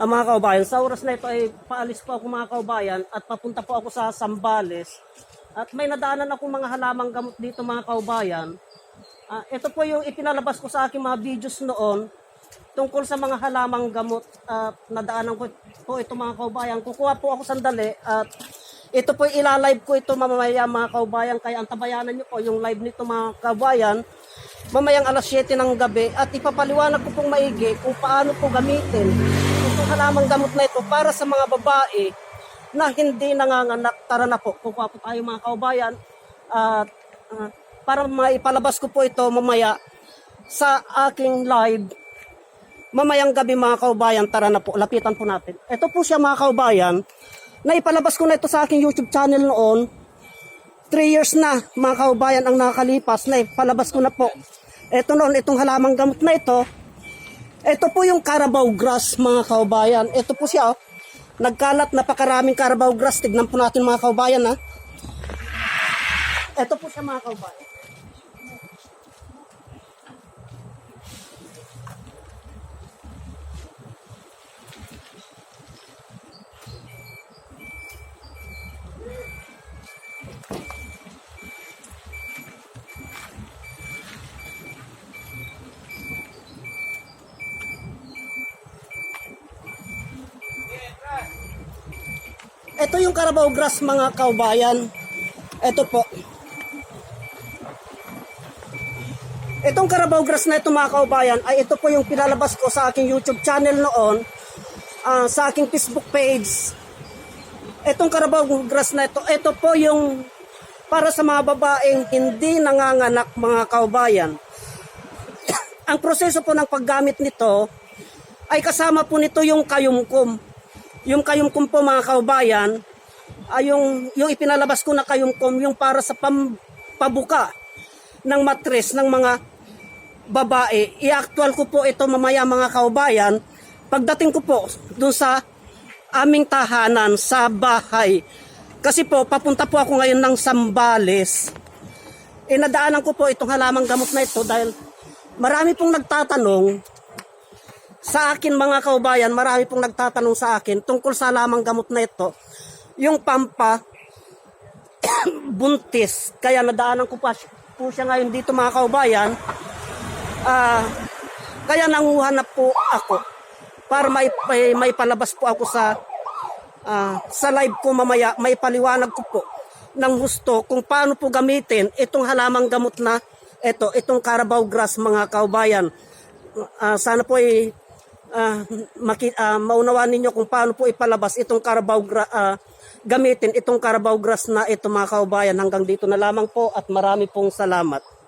Ah, mga kaubayan, sa oras na ito ay paalis po ako mga kaubayan at papunta po ako sa Sambales. At may nadaanan ako mga halamang gamot dito mga kaubayan. Ah, ito po yung ipinalabas ko sa aking mga videos noon tungkol sa mga halamang gamot at nadaanan ko po ito mga kaubayan. Kukuha po ako sandali at ito po ilalive ko ito mamaya mga kaubayan. Kaya antabayanan nyo po yung live nito mga kaubayan mamayang alas 7 ng gabi at ipapaliwanag ko pong maigi kung paano po gamitin itong halamang gamot na ito para sa mga babae na hindi nanganganak. Tara na po, kukuha po tayo mga kaubayan at ah, para maipalabas ko po ito mamaya sa aking live mamayang gabi mga kaubayan, tara na po, lapitan po natin. Ito po siya mga kaubayan, na ipalabas ko na ito sa aking YouTube channel noon. 3 years na mga kaubayan ang nakakalipas na ipalabas ko na po. Ito noon, itong halamang gamot na ito, ito po yung Carabao grass mga kaubayan. Ito po siya, oh. nagkalat napakaraming Carabao grass. Tignan po natin mga kaubayan ha. Ito po siya mga kaubayan. Ito yung Carabao grass mga kaubayan. Ito po. Itong Carabao grass na ito mga kaubayan ay ito po yung pinalabas ko sa aking YouTube channel noon, ah, sa aking Facebook page. Itong Carabao grass na ito, ito po yung para sa mga babaeng hindi nanganganak mga kaubayan. Ang proseso po ng paggamit nito ay kasama po nito yung kayumkum. Yung kayumkum po mga kaubayan, ay yung, yung ipinalabas ko na kayumkum, yung para sa pam, pabuka ng matres ng mga babae. I-actual ko po ito mamaya mga kaubayan. Pagdating ko po dun sa aming tahanan sa bahay. Kasi po, papunta po ako ngayon ng Sambales. Inadaanan ko po itong halamang gamot na ito dahil marami pong nagtatanong sa akin mga kaubayan, marami pong nagtatanong sa akin tungkol sa lamang gamot na ito. Yung pampa, buntis. Kaya nadaanan ko pa po siya ngayon dito mga kaubayan. Ah, kaya nanguhanap po ako para may, may, may palabas po ako sa ah, sa live ko mamaya. May paliwanag ko po ng gusto kung paano po gamitin itong halamang gamot na ito, itong Carabao grass mga kaubayan. Ah, sana po ay ah, maki, ah, maunawaan ninyo kung paano po ipalabas itong Carabao ah, gamitin itong Carabao grass na ito mga kaubayan hanggang dito na lamang po at marami pong salamat.